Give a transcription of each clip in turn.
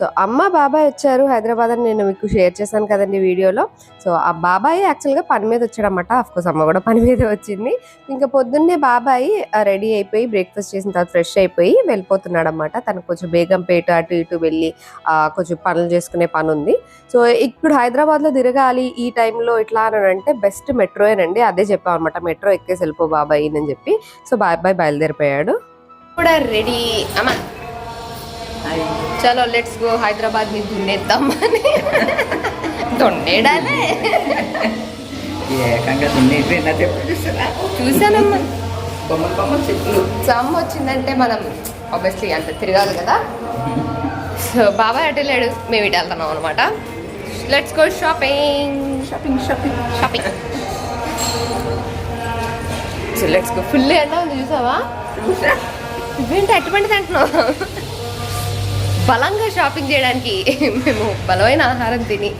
So అమ్మ బాబాయ్ వచ్చారు హైదరాబాద్ అని నేను మీకు షేర్ చేశాను కదండి వీడియోలో. సో ఆ బాబాయ్ యాక్చువల్గా పని మీద వచ్చాడనమాట కోర్స్ అమ్మ కూడా పని మీద వచ్చింది. ఇంకా పొద్దున్నే బాబాయ్ రెడీ అయిపోయి బ్రేక్ఫాస్ట్ చేసిన తర్వాత ఫ్రెష్ అయిపోయి వెళ్ళిపోతున్నాడు అనమాట తనకు కొంచెం బేగంపేట అటు ఇటు వెళ్ళి ఆ, కొంచెం పనులు చేసుకునే పని ఉంది సో ఇప్పుడు హైదరాబాద్లో తిరగాలి ఈ టైంలో ఇట్లా అని అంటే బెస్ట్ మెట్రోయేనండి అదే చెప్పాం అనమాట మెట్రో ఎక్కేసి వెళ్ళిపో బాబాయ్ అని చెప్పి. సో బాబాయ్ బయలుదేరిపోయాడు. కూడా రెడీ. అమ్మా. చలో లెట్స్ గో హైదరాబాద్ని దున్నేద్దాం అని. ఏకంగా చూసానమ్మా బొమ్మలు బొమ్మలు చెట్లు సమ్ వచ్చిందంటే మనం ఆబ్వియస్లీ అంత తిరగాలి కదా. సో బాబాయ్ అటు వెళ్ళాడు మేము ఇటు వెళ్తున్నాం అనమాట let's go shopping shopping shopping shopping so let's go full ఎండ ఉంది చూసావా? చూసా ఇవేంటి అటువంటి తింటున్నావు? బలంగా షాపింగ్ చేయడానికి మేము బలమైన ఆహారం తిని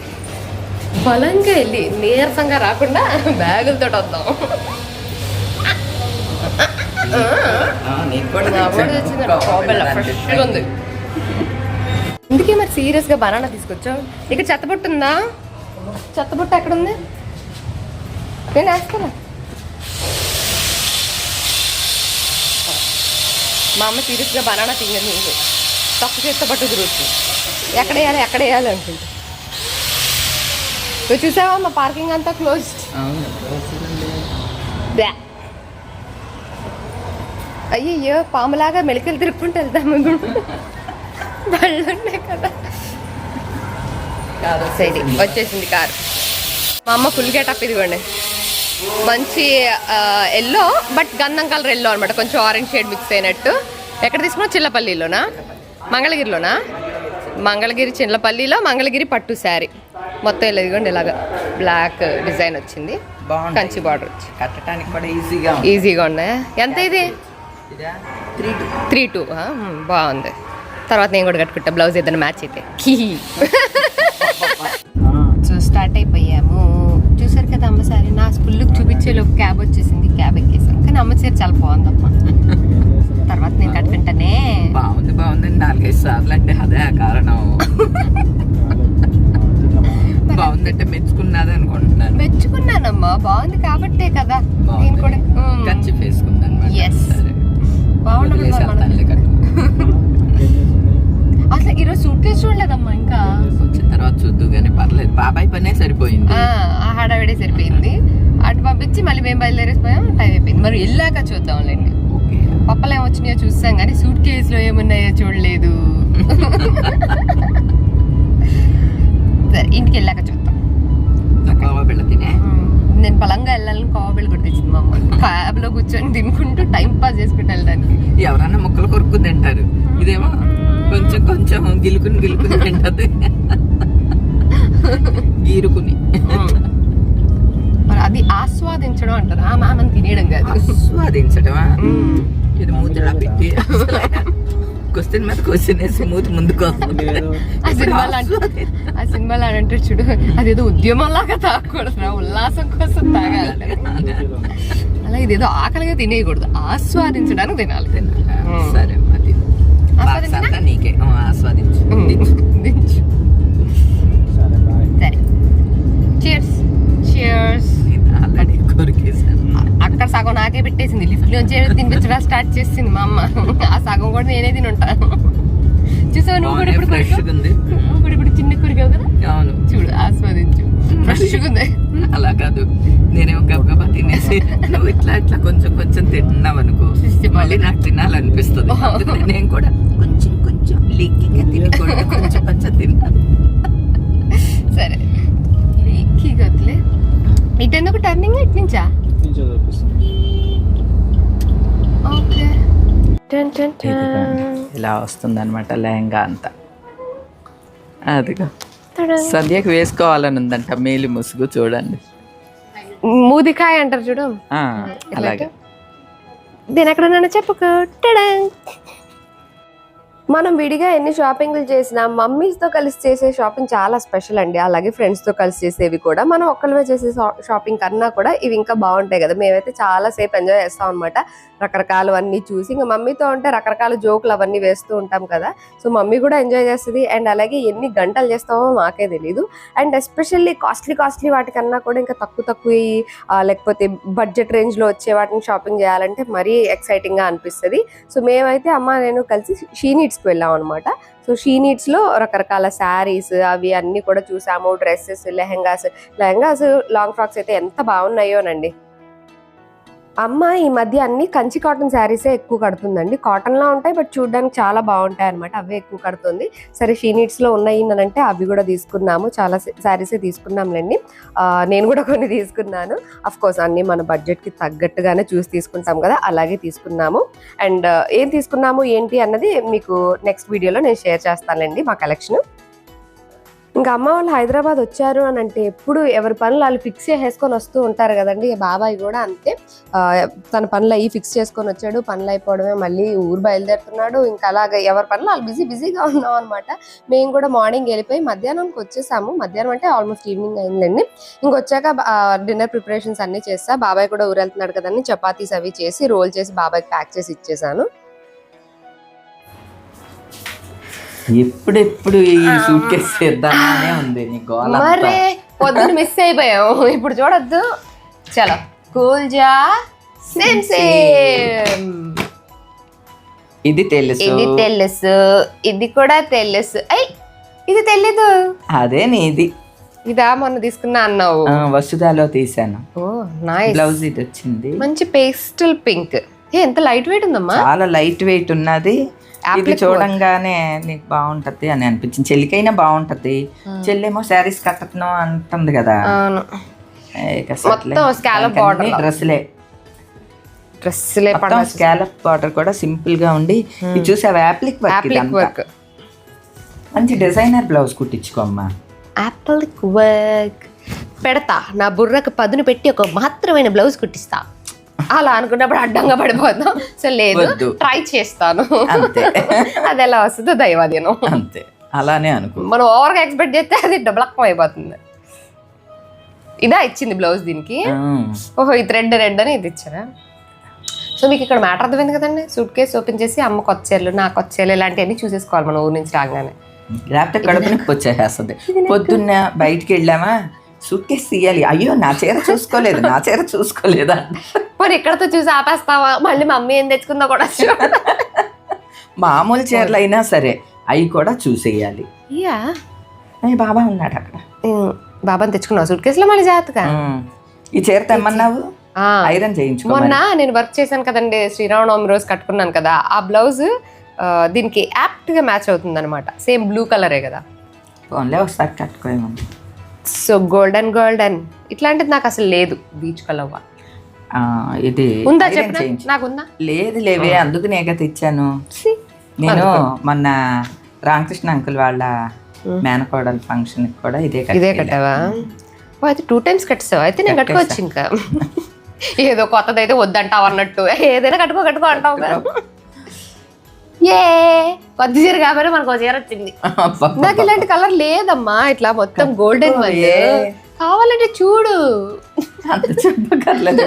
బలంగా వెళ్ళి నీరసంగా రాకుండా బ్యాగులతో వద్దాం. ఆ, నీకు కూడా నా కూడా తెచ్చాను. తెచ్చింది కోవా కోవెల వెళ్ళడానికి ఫ్రెష్గా ఉంది. ఇందుకే మరి సీరియస్గా బనానా తీసుకొచ్చావు ఇక్కడ చెత్తబుట్ట ఉందా? చెత్తబుట్ట ఎక్కడ ఉంది నేను వేస్తాను మా అమ్మ సీరియస్గా బనానా తింగదు తప్పు చేత్త పట్టు తిరుగుతుంది. ఎక్కడ వేయాలి ఎక్కడ వేయాలి అనుకుంటా నువ్వు చూసావా మా పార్కింగ్ అంతా. బ్యా. అయ్యయ్యో పాములాగా మెలికలు తిరుక్కుంటూ వెళ్దాము బళ్ళు ఉన్నాయి కదా. కాదు, సైడ్ వచ్చేసింది. కారు. మా అమ్మ ఫుల్ గెటప్ ఇదిగోండి. మంచి ఎల్లో బట్ గంధం కలర్ ఎల్లో అనమాట కొంచెం ఆరెంజ్ షేడ్ మిక్స్ అయినట్టు. ఎక్కడ తీసుకున్నావు? చిల్లపల్లిలోనా? మంగళగిరిలోనా? మంగళగిరి చిల్లపల్లిలో మంగళగిరి పట్టు శారీ. మొత్తం ఇలా ఇదిగోండి ఇలాగా బ్లాక్ డిజైన్ వచ్చింది. కంచి బార్డర్ వచ్చి కట్టడానికి కూడా ఈజీగా ఈజీగా ఉన్నాయి. ఎంత ఇది? Three two. బాగుంది. తర్వాత నేను కూడా కట్టుకుంటా. బ్లౌజ్ ఏదైనా మ్యాచ్ అయితే. సో స్టార్ట్ అయిపోయాము. చూసారు కదా అమ్మ సారీ నా ఫుల్ చూపించే లోపు క్యాబ్ వచ్చేసింది. క్యాబ్ ఎక్కేసాం. కానీ అమ్మ చీర చాలా బాగుందమ్మా. తర్వాత నేను కట్టుకుంటానే. బాగుంది బాగుంది నాలుగైదు సార్లు అంటే అదే ఆ కారణం. బాగుందంటే మెచ్చుకున్నది అనుకుంటున్నాను. మెచ్చుకున్నానమ్మా బాగుంది కాబట్టే కదా. నేను కూడా. ఖర్చు బాగుండదు మనకి. కట్టు. అసలు ఈరోజు సూట్ కేసు చూడలేదమ్మా ఇంకా. వచ్చిన తర్వాత చూద్దు కానీ పర్లేదు. బాబాయ్ పనే సరిపోయింది. ఆ హడావిడే సరిపోయింది. అటు పంపించి మళ్ళీ మేము బయలుదేరిపోయాం టైం అయిపోయింది. మరి వెళ్ళాక చూద్దాంలేండి. పప్పలు ఏం వచ్చినాయో చూస్తాం కానీ సూట్ కేసులో ఏమున్నాయో చూడలేదు. సరే ఇంటికి వెళ్ళాక చూద్దాం. నేను బలంగా వెళ్ళాలని కోవబెళ్ళి కూడా తెచ్చింది మా అమ్మ. క్యాబ్లో కూర్చొని తినుకుంటూ టైం పాస్ చేసుకుంటూ వెళ్ళడానికి. ఎవరన్నా ముక్కలు కొరుకు తింటారు. ఇదేమో కొంచెం కొంచెం గిలుకుని గిలుకుని తింటది. గీరుకుని. అది ఆస్వాదించడం అంటారు? ఆ మనం తినేయడం కాదు. ఆస్వాదించడమా. ఇది మూతిలా పెట్టి క్వశ్చన్ మీద క్వశ్చన్ వేసి మూతి ముందుకు. ఆ సినిమాలో అంటే- ఆ సినిమాలో అని అంటారు చూడు అదేదో ఉద్యమంలాగా తాగకూడదు ఉల్లాసం కోసం తాగాలి అలా ఇదేదో ఆకలిగా తినేయకూడదు. ఆస్వాదించడానికి తినాలి. మ్మ్. సరే నీకే. ఆస్వాదించు. దించు. సరే సగం నాకే పెట్టేసింది. లిఫ్ట్ నుంచి తినిపించడం స్టార్ట్ చేసింది మా అమ్మ. ఆ సగం కూడా నేనే తిని ఉంటాను చూసావు నువ్వు కూడా ఇప్పుడు ఫ్రెష్ నువ్వు కూడా ఇప్పుడు చిన్న కొరికావు కదా? అవును. చూడు ఆస్వాదించు. ఫ్రెష్గా ఉంది. అలా కాదు. నేనేమో గబగబా తినేసి నువ్వు ఇట్లా ఇట్లా కొంచెం కొంచెం తిన్నావు అనుకో మళ్ళీ నాకు తినాలనిపిస్తుంది. నేను కూడా కొంచెం కొంచెం లీక్గా తినకూడదు. కొంచెం కొంచెం తిన్నా. సరే. లీక్కి గట్లే ఇటు ఎందుకు టర్నింగ్ ఇటు నుంచా? టన్ టన్. ఇలా వస్తుంది అనమాట లెహంగా అంతా. అదిగో. సద్యకు వేసుకోవాలని ఉందంట మేలి ముసుగు చూడండి. మూదికాయ అంటారు చూడు. ఆ, అలాగే. దీని ఎక్కడ నన్ను చెప్పుకో. మనం విడిగా ఎన్ని షాపింగ్లు చేసినా మమ్మీస్తో కలిసి చేసే షాపింగ్ చాలా స్పెషల్ అండి. అలాగే ఫ్రెండ్స్తో కలిసి చేసేవి కూడా. మనం ఒక్కరివే చేసే షాపింగ్ కన్నా కూడా ఇవి ఇంకా బాగుంటాయి కదా. మేమైతే చాలా సేపు ఎంజాయ్ చేస్తాం అనమాట రకరకాలు అన్నీ చూసి ఇంకా మమ్మీతో ఉంటే రకరకాల జోకులు అవన్నీ వేస్తూ ఉంటాం కదా. సో మమ్మీ కూడా ఎంజాయ్ చేస్తుంది. అండ్ అలాగే ఎన్ని గంటలు చేస్తామో మాకే తెలియదు అండ్ ఎస్పెషల్లీ కాస్ట్లీ కాస్ట్లీ వాటికన్నా కూడా ఇంకా తక్కువ తక్కువ లేకపోతే బడ్జెట్ రేంజ్లో వచ్చే వాటిని షాపింగ్ చేయాలంటే మరీ ఎక్సైటింగ్గా అనిపిస్తుంది. సో మేమైతే అమ్మ నేను కలిసి షీనిట్స్ నీడ్స్కి వెళ్ళాం అనమాట సో షీ నీడ్స్లో రకరకాల శారీస్ అవి అన్నీ కూడా చూసాము. Dresses lehengas lehengas long frocks అయితే ఎంత బాగున్నాయోనండి. అమ్మ ఈ మధ్య అన్ని కంచి కాటన్ శారీసే ఎక్కువ కడుతుందండి. కాటన్లో ఉంటాయి బట్ చూడడానికి చాలా బాగుంటాయి అనమాట అవే ఎక్కువ కడుతుంది. సరే షీ ఉన్నాయి అని అంటే అవి కూడా తీసుకున్నాము. చాలా శారీసే తీసుకున్నాంలేండి. నేను కూడా కొన్ని తీసుకున్నాను. అఫ్ కోర్స్ అన్ని మన బడ్జెట్కి తగ్గట్టుగానే చూసి తీసుకుంటాం కదా అలాగే తీసుకున్నాము. అండ్ ఏం తీసుకున్నాము ఏంటి అన్నది మీకు నెక్స్ట్ వీడియోలో నేను షేర్ చేస్తానులేండి మా కలెక్షన్ ఇంకా అమ్మ వాళ్ళు హైదరాబాద్ వచ్చారు అని అంటే ఎప్పుడు ఎవరి పనులు వాళ్ళు ఫిక్స్ చేసేసుకొని వస్తూ ఉంటారు కదండి. బాబాయ్ కూడా అంతే. తన పనులు అయ్యి ఫిక్స్ చేసుకొని వచ్చాడు. పనులు అయిపోవడమే మళ్ళీ ఊరు బయలుదేరుతున్నాడు. ఇంకా అలాగ ఎవరి పనులు వాళ్ళు బిజీ బిజీగా ఉన్నాం అనమాట మేము కూడా మార్నింగ్ వెళ్ళిపోయి మధ్యాహ్నానికి వచ్చేసాము. మధ్యాహ్నం అంటే ఆల్మోస్ట్ ఈవినింగ్ అయిందండి. ఇంకొచ్చాక డిన్నర్ ప్రిపరేషన్స్ అన్నీ చేస్తా. బాబాయ్ కూడా ఊరు వెళ్తున్నాడు కదండి. చపాతీస్ అవి చేసి రోల్ చేసి బాబాయ్కి ప్యాక్ చేసి ఇచ్చేసాను. ఎప్పుడెప్పుడు ఈ సూట్ కేసు చేద్దామనే ఉంది నీ గోల మరే పొద్దున్న మిస్ అయిపోయాం ఇప్పుడు చూడొద్దు. చలో. కూల్ జా సేమ్ సేమ్ ఇది తెలుసు. ఇది తెలుసు. ఇది కూడా తెలుసు. ఐ ఇది తెలీదు. అదే నీది. ఇదా మొన్న తీసుకున్నా అన్నావు. ఆ, వసుధాలో తీసాను. ఓ నైస్ బ్లౌజ్ ఇది వచ్చింది. మంచి పేస్టల్ పింక్ ఏ ఎంత లైట్ వెయిట్ ఉందమ్మా? చాలా లైట్ వెయిట్ ఉన్నది. ఇది చూడంగానే నీకు బాగుంటది అని అనిపించింది. చెల్లికైనా బాగుంటది. చెల్లేమో శారీస్ కట్టను అంటుంది కదా. డ్రెస్లే డ్రెస్లే స్కాలప్ బార్డర్ కూడా సింపుల్గా ఉండి ఇది చూసావా? యాప్లిక్ వర్క్ యాప్లిక్ వర్క్ మంచి డిజైనర్ బ్లౌజ్ కుట్టించుకోమ్మా. యాప్లిక్ వర్క్ పెడతా. నా బుర్రకు పదును పెట్టి ఒక మహత్తరమైన బ్లౌజ్ కుట్టిస్తా. అలా అనుకున్నప్పుడు అడ్డంగా పడిపోతాం సో లేదు. ట్రై చేస్తాను. అంతే. అది ఎలా వస్తుందో దైవాధీనం. అంతే. అలానే అనుకో. మనం ఓవర్గా ఎక్స్పెక్ట్ చేస్తే అది డబలక్కం అయిపోతుంది. ఇదా ఇచ్చింది బ్లౌజ్ దీనికి. ఓహో ఈ థ్రెడ్ రెడ్ అని ఇది ఇచ్చారా? సో మీకు ఇక్కడ మ్యాటర్ అర్థమైంది కదండి. సూట్ కేసు ఓపెన్ చేసి అమ్మ కొచ్చేళ్ళు నా కొచ్చేళ్ళు ఇలాంటివన్నీ చూసేసుకోవాలి మన ఊరు నుంచి రాగానే. లేకపోతే కడుపు నొప్పి వచ్చేసేస్తుంది. పొద్దున్న బయటికి వెళ్ళామా? సూట్ కేసు తీయాలి. అయ్యో నా చీర చూసుకోలేదు నా చీర చూసుకోలేదా మరి ఇక్కడతో చూసి ఆపేస్తావా? మళ్ళీ మమ్మీ ఏం తెచ్చుకుందో కూడా. మామూలు చీరలు అయినా సరే అవి కూడా చూసేయాలి. యా. బాబా ఉన్నాడు అక్కడ. బాబాని తెచ్చుకున్నావు? సూట్ కేసులో మళ్ళీ జాగ్రత్తగా. ఈ చీర తెమ్మన్నావు? ఆ, ఐరన్ చేయించుకో మొన్న నేను వర్క్ చేశాను కదండి శ్రీరామనవమి రోజు కట్టుకున్నాను కదా ఆ బ్లౌజ్ దీనికి యాప్ట్గా మ్యాచ్ అవుతుంది అనమాట సేమ్ బ్లూ కలరే కదా. ఫోన్లే ఒకసారి కట్టుకోమని సో గోల్డెన్ గోల్డెన్ ఇట్లాంటిది నాకు అసలు లేదు బీచ్ కలర్ ఇది ఉందా ఐరన్ చెప్పిన? చేయించు. నాకు ఉందా లేదు లేవే అందుకు నేక తెచ్చాను? నేను మొన్న రామకృష్ణ అంకుల్ వాళ్ళ మేనకోడల ఫంక్షన్ కూడా ఇదే ఇదే. కట్టావా? అయితే టూ టైమ్స్ కట్టేసావు? అయితే నేను కట్టుకోవచ్చు ఇంకా. ఏదో కొత్తది అయితే వద్దంటావు అన్నట్టు. ఏదైనా కట్టుకో కట్టుకో అంటావు కదా. ఏ కొత్త చీర కాబట్టి మనకు చీర వచ్చింది. నాకు ఇలాంటి కలర్ లేదమ్మా ఇట్లా మొత్తం గోల్డెన్. కావాలంటే చూడు. అంత కాటన్.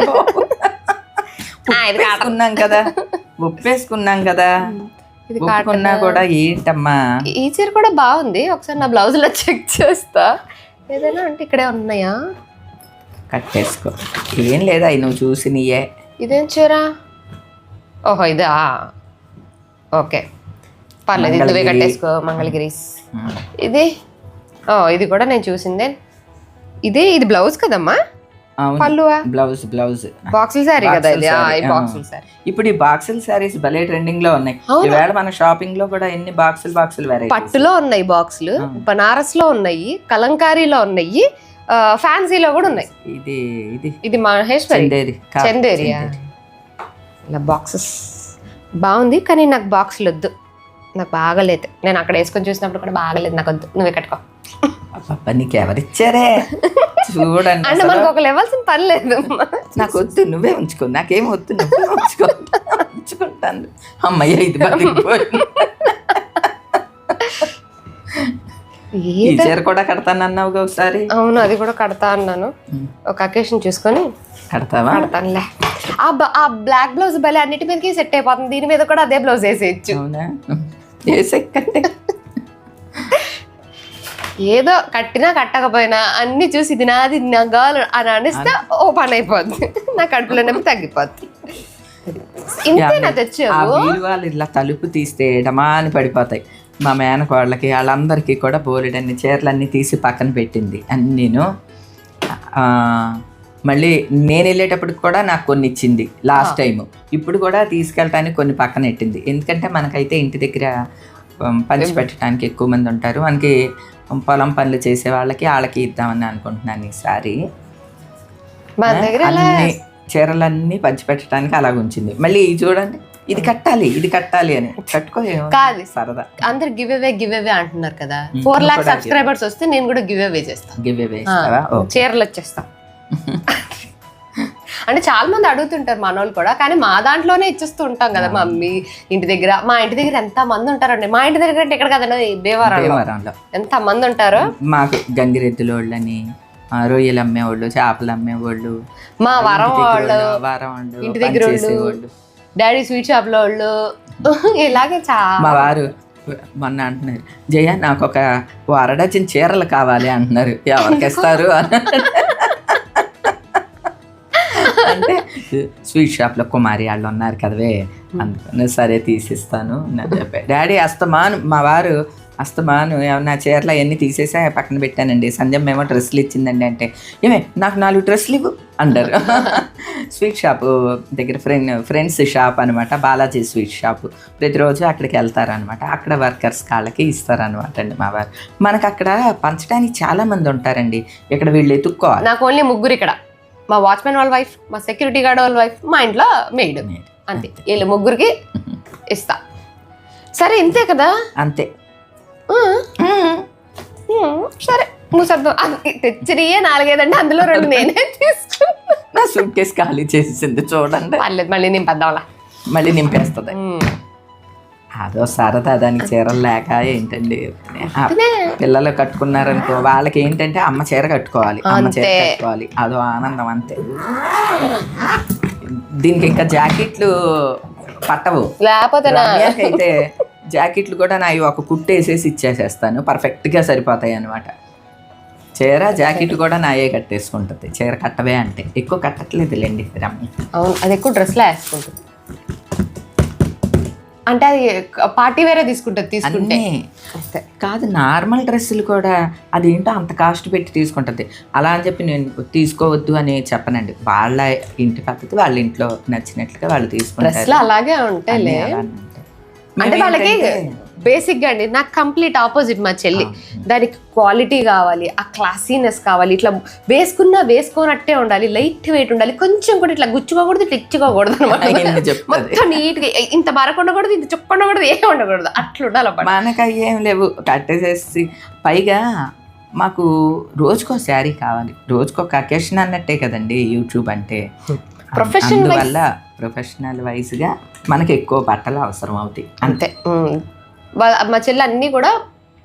ఒప్పేసుకున్నాం కదా. ఒప్పేసుకున్నాం కదా. ఇది ఒప్పుకున్నా కూడా ఏంటమ్మా? ఈ చీర కూడా బాగుంది. ఒకసారి నా బ్లౌజ్లో చెక్ చేస్తా. ఏదైనా అంటే ఇక్కడే ఉన్నాయా? కట్టేసుకో ఏం లేదా నువ్వు చూసి నీయే ఇదేం చీర? ఓహో ఇదా? ఓకే. పర్లేదు ఇది నువ్వే మంగళగిరి. కట్టేసుకో మంగళగిరీస్ ఇది? ఓ ఇది కూడా నేను చూసిందే. ఇది ఇది బ్లౌజ్ కదమ్మా? పల్లువా బ్లౌజ్ బ్లౌజ్. బాక్సుల శారీ కదా ఇది? బాక్సుల శారీ. ఇప్పుడు ఈ బాక్సుల సారీస్ భలే ట్రెండింగ్లో ఉన్నాయి? ఈవేళ మన షాపింగ్లో కూడా ఎన్ని బాక్సులు బాక్సులు వెరైటీ పట్టులో ఉన్నాయి బాక్సులు బనారస్లో ఉన్నాయి కలంకారీలో ఉన్నాయి ఫ్యాన్సీలో కూడా ఉన్నాయి. ఇది ఇది. ఇది మహేశ్వరి చందేరి. చందేరి. ఇలా బాక్సెస్. బాగుంది కానీ నాకు బాక్సులు వద్దు నాకు బాగలేదు. నేను అక్కడ వేసుకొని చూసినప్పుడు కూడా బాగలేదు. నాకు వద్దు నువ్వే కట్టుకో. అబ్బబ్బా, నీకు ఎవరిచ్చారే చూడండి అంటే. మనకు ఒక ఇవ్వాల్సిన పని లేదు నాకు వద్దు నువ్వే ఉంచుకో. నాకేం వద్దు నువ్వే ఉంచుకో. ఉంచుకుంటాను. అమ్మయ్య ఇది ఈ చీర కూడా కడతానన్నావుగా ఒకసారి. అవును అది కూడా కడతా అన్నాను. ఒక అకేషన్ చూసుకొని కడతావా? కడతానులే. ఆ ఆ బ్లాక్ బ్లౌజ్ భలే అన్నిటి మీదకి సెట్ అయిపోతుంది. దీని మీద కూడా అదే బ్లౌజ్ వేసేయచ్చు. అవునా? వేసెక్కంటే ఏదో కట్టినా కట్టకపోయినా అన్ని చూసి ఇది నాది ఇది నా గాలు అని అనిస్తే ఓ పని అయిపోద్ది. నా కడుపులో నొప్పి తగ్గిపోద్ది. ఇంతేనా తెచ్చావు. బీరువాలు ఇలా తలుపు తీస్తే డమాని పడిపోతాయి. మా మేనకోళ్ళకి వాళ్ళందరికీ కూడా బోలెడన్ని చీరలన్నీ తీసి పక్కన పెట్టింది అన్నీను. ఆ, మళ్ళీ నేను వెళ్ళేటప్పటికి కూడా నాకు కొన్ని ఇచ్చింది లాస్ట్ టైం ఇప్పుడు కూడా తీసుకెళ్ళటానికి కొన్ని పక్కన పెట్టింది. ఎందుకంటే మనకైతే ఇంటి దగ్గర ఉమ్, పంచి పెట్టడానికి ఎక్కువ మంది ఉంటారు. మనకి పొలం పనులు చేసే వాళ్ళకి వాళ్ళకి ఇద్దామని అనుకుంటున్నాను ఈసారి. అన్ని చీరలన్నీ పంచి పెట్టడానికి అలాగ ఉంచింది. మళ్ళీ ఇది చూడండి ఇది కట్టాలి ఇది కట్టాలి అని. కట్టుకో కాదు. సరదా. అందరు గివ్ అవే గివ్ అవే అంటున్నారు కదా. ఫోర్ లాక్ సబ్స్క్రైబర్స్ వస్తే నేను కూడా గివ్ అవే చేస్తాను. Give okay. చీరలు వచ్చేస్తా. అంటే చాలా మంది అడుగుతుంటారు మన వాళ్ళు కూడా కానీ మా దాంట్లోనే ఇచ్చేస్తూ ఉంటాం కదా మా మమ్మీ ఇంటి దగ్గర మా ఇంటి దగ్గర ఎంత మంది ఉంటారండి? మా ఇంటి దగ్గర అంటే ఇక్కడ కదండి భీమవరంలో. ఎంత మంది ఉంటారో? మాకు గంగిరెద్దుల వాళ్ళని రొయ్యలు అమ్మేవాళ్ళు చేపలు అమ్మేవాళ్ళు మా వరం వాళ్ళు వారం ఇంటి దగ్గర. డాడీ స్వీట్ షాప్లో వాళ్ళు ఇలాగే మా చాలా వారు మొన్న అంటున్నారు జయ నాకు ఒక డజన్ చీరలు కావాలి అంటున్నారు. ఎవరికి ఇస్తారు? అని అంటే స్వీట్ షాప్లో కుమారి వాళ్ళు ఉన్నారు కదవే అందుకని సరే తీసిస్తాను అని డాడీ అస్తమాను మా వారు అస్తమాను ఏమన్నా చీరలు అవన్నీ తీసేసా పక్కన పెట్టానండి. సంధ్యం ఏమో డ్రెస్సులు ఇచ్చిందండి అంటే ఏమే నాకు నాలుగు డ్రెస్సులు ఇవ్వు అంటారు. స్వీట్ షాప్ దగ్గర ఫ్రెండ్ ఫ్రెండ్స్ షాప్ అనమాట బాలాజీ స్వీట్ షాప్. ప్రతిరోజు అక్కడికి వెళ్తారనమాట అక్కడ వర్కర్స్ కాళ్ళకి ఇస్తారనమాట అండి మా వారు. మనకు అక్కడ పంచడానికి చాలా మంది ఉంటారండి. ఇక్కడ వీళ్ళు ఎత్తుక్కోవాలి. నాకు ఓన్లీ ముగ్గురు ఇక్కడ. మా వాచ్మెన్ వాళ్ళ వైఫ్ మా సెక్యూరిటీ గార్డ్ వాళ్ళ వైఫ్ మా ఇంట్లో మెయిడ్. అంతే. వీళ్ళు ముగ్గురికి ఇస్తా. సరే ఇంతే కదా? అంతే. సరే. ముసర్దం తెచ్చినయే నాలుగైదండి అందులో రెండు నేనే తీసుకున్నా. నా సూట్ కేసు ఖాళీ చేసింది చూడండి. పర్లేదు మళ్ళీ నేను పెద్దాంలా మళ్ళీ నింపేస్తుంది. అదో సరదా దానికి చీరలు లేక ఏంటండి? పిల్లలు కట్టుకున్నారనుకో వాళ్ళకి ఏంటంటే అమ్మ చీర కట్టుకోవాలి అమ్మ చీర. కట్టుకోవాలి. అదో ఆనందం అంతే. దీనికి ఇంకా జాకెట్లు పట్టవు. లేకపోతే అయితే జాకెట్లు కూడా నా ఒక కుట్టేసేసి ఇచ్చేసేస్తాను. పర్ఫెక్ట్గా సరిపోతాయి అనమాట చీర జాకెట్ కూడా నాయే కట్టేసుకుంటుంది. చీర కట్టవే అంటే ఎక్కువ కట్టట్లేదులేండి. రమ్య అవును అది ఎక్కువ డ్రెస్లో వేసుకుంటుంది. అంటే అది పార్టీ వేరే తీసుకుంటుంది తీసుకుంటే. కాదు నార్మల్ డ్రెస్సులు కూడా అదేంటో అంత కాస్ట్ పెట్టి తీసుకుంటుంది. అలా అని చెప్పి నేను తీసుకోవద్దు అని చెప్పనండి. వాళ్ళ ఇంటి పద్ధతి వాళ్ళ ఇంట్లో నచ్చినట్లుగా వాళ్ళు తీసుకుంటారు. డ్రెస్లో అలాగే ఉంటాయి. అంటే వాళ్ళకి మేమేంటంటే- బేసిక్గా అండి నాకు కంప్లీట్ ఆపోజిట్ మా చెల్లి. దానికి క్వాలిటీ కావాలి ఆ క్లాసీనెస్ కావాలి ఇట్లా వేసుకున్నా వేసుకోనట్టే ఉండాలి లైట్ వెయిట్ ఉండాలి కొంచెం కూడా ఇట్లా గుచ్చుకోకూడదు ఇట్లా ఇచ్చుకోకూడదు అనమాట. మొత్తం నీట్గా ఇంత బరకు ఉండకూడదు ఇంత చుక్క ఉండకూడదు ఏం ఉండకూడదు అట్లా ఉండాలి. మనకు ఏం లేవు. కట్టేసేసి పైగా మాకు రోజుకో శారీ కావాలి. రోజుకో అకేషన్ అన్నట్టే కదండి యూట్యూబ్ అంటే. Professional అందువల్ల ప్రొఫెషనల్ వైజ్గా మనకి ఎక్కువ బట్టలు అవసరం అవుతాయి. అంతే. మా చెల్లి అన్ని కూడా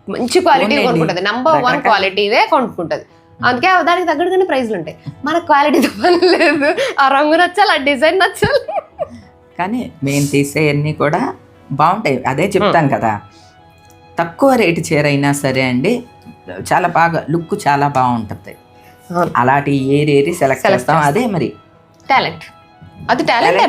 మంచి క్వాలిటీ. కొనుక్కుంటది. నంబర్ వన్ క్వాలిటీవే కొనుక్కుంటది. అందుకే దానికి తగ్గట్టుగానే ప్రైజ్లు ఉంటాయి మన క్వాలిటీతో పని లేదు. ఆ రంగు నచ్చాలి ఆ డిజైన్ నచ్చాలి. కానీ మేము తీసేవన్నీ కూడా బాగుంటాయి. అదే చెప్తాం కదా. తక్కువ రేటు చీర అయినా సరే అండి చాలా బాగా లుక్ చాలా బాగుంటుంది. అలాంటి ఏరేరి సెలెక్ట్ చేస్తాం అదే మరి. టాలెంట్ అది టాలెంట్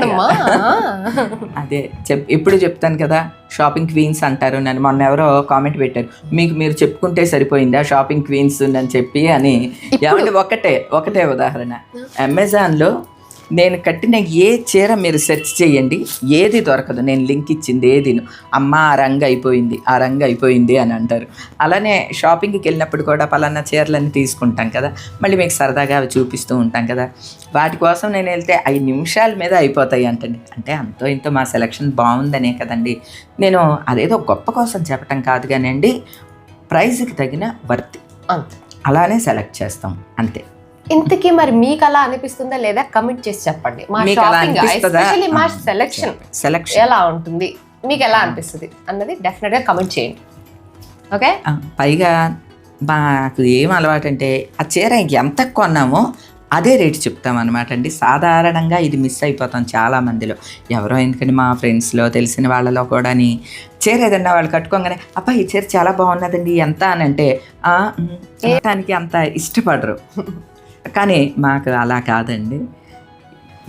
అదే చెప్ ఎప్పుడు చెప్తాను కదా. షాపింగ్ క్వీన్స్ అంటారు నన్ను. మొన్న ఎవరో కామెంట్ పెట్టారు. మీకు మీరు చెప్పుకుంటే సరిపోయిందా షాపింగ్ క్వీన్స్ అని చెప్పి అని. ఏమంటే ఒకటే ఒకటే ఉదాహరణ. అమెజాన్లో నేను కట్టిన ఏ చీర మీరు సెర్చ్ చేయండి ఏది దొరకదు. నేను లింక్ ఇచ్చింది ఏది అమ్మ ఆ రంగు అయిపోయింది ఆ రంగు అయిపోయింది అని అంటారు. అలానే షాపింగ్కి వెళ్ళినప్పుడు కూడా పలానా చీరలన్నీ తీసుకుంటాం కదా. మళ్ళీ మీకు సరదాగా అవి చూపిస్తూ ఉంటాం కదా. వాటి కోసం నేను వెళ్తే ఐదు నిమిషాల మీద అయిపోతాయి అంటండి. అంటే అంతో ఇంతో మా సెలక్షన్ బాగుందనే కదండి. నేను అదేదో గొప్ప కోసం చెప్పటం కాదు కానీ అండి ప్రైజ్కి తగిన వర్త్. అంతే. అలానే సెలెక్ట్ చేస్తాం. అంతే. ఇంతకీ మరి మీకు అలా అనిపిస్తుందా లేదా కమిట్ చేసి చెప్పండి. మా మీకు అలా షాపింగ్ అనిపిస్తుందా? ఎస్పెషల్లీ మా సెలెక్షన్ సెలెక్షన్ ఎలా ఉంటుంది? మీకు ఎలా అనిపిస్తుంది? అన్నది డెఫినెట్గా కమెంట్ చేయండి. ఓకే? ఆ, పైగా మాకు ఏం అలవాటు అంటే ఆ చీర ఎంత కొన్నామో అదే రేటు చెప్తాం అనమాట అండి. సాధారణంగా ఇది మిస్ అయిపోతాం చాలా మందిలో ఎవరో ఎందుకంటే మా ఫ్రెండ్స్లో తెలిసిన వాళ్ళలో కూడాని చీర ఏదన్నా వాళ్ళు కట్టుకోగానే అబ్బా ఈ చీర చాలా బాగున్నదండి ఎంత? అని అంటే "ఆ, ఉమ్, కొనటానికి అంత ఇష్టపడరు. కానీ మాకు అలా కాదండి.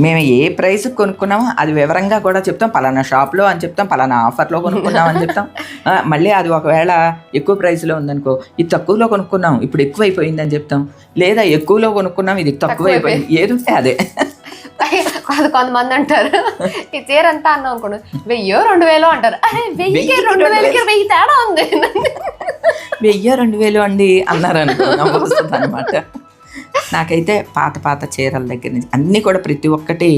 మేము ఏ ప్రైస్ కొనుక్కున్నామో అది వివరంగా కూడా చెప్తాం. పలానా షాప్లో అని చెప్తాం పలానా ఆఫర్లో కొనుక్కున్నాం అని చెప్తాం. మళ్ళీ అది ఒకవేళ ఎక్కువ ప్రైస్లో ఉందనుకో ఇది తక్కువలో కొనుక్కున్నాం ఇప్పుడు ఎక్కువ అని చెప్తాం. లేదా ఎక్కువలో కొనుక్కున్నాం ఇది తక్కువ అయిపోయింది ఏది ఉంటే అదే. కాదు కొంతమంది అంటారు ఈ చీర ఎంత అన్నాం అనుకోండి వెయ్యో రెండు వేలు అంటారు. వెయ్యికి రెండు రెండు వేలకి వెయ్యి తేడా ఉంది. వెయ్యి రెండు వేలు అండి అన్నారు అనుకో వస్తుంది అనమాట నాకైతే పాత పాత చీరల దగ్గర నుంచి అన్నీ కూడా ప్రతి ఒక్కటి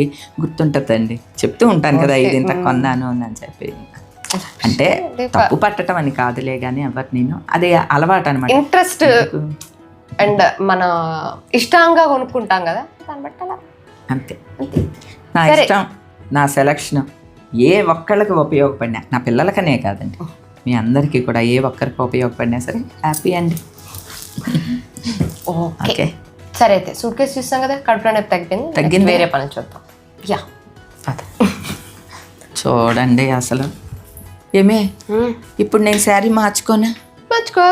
గుర్తుంటుందండి. చెప్తూ ఉంటాను కదా ఇది ఇంత కొన్నాను అని చెప్పి. అంటే తప్పు పట్టడం అని కాదులే కానీ ఎవరు నేను అదే అలవాటు అనమాట ఇంట్రెస్ట్ అండ్ మన ఇష్టంగా కొనుక్కుంటాం కదా దాన్ని బట్టి అలా. అంతే. నా. ఇష్టం నా సెలక్షన్ ఏ ఒక్కళ్ళకి ఉపయోగపడినా నా పిల్లలకనే కాదండి. మీ అందరికీ కూడా ఏ ఒక్కరికి ఉపయోగపడినా సరే హ్యాపీ అండి. ఓకే. సరే అయితే సూట్ కేసు చూస్తాం కదా కడుపులో నొప్పి తగ్గింది తగ్గిందా? వేరే పని చూద్దాం. యా. అదే. చూడండి అసలు. ఏమే ఇప్పుడు నేను శారీ మార్చుకోనా? మర్చిపో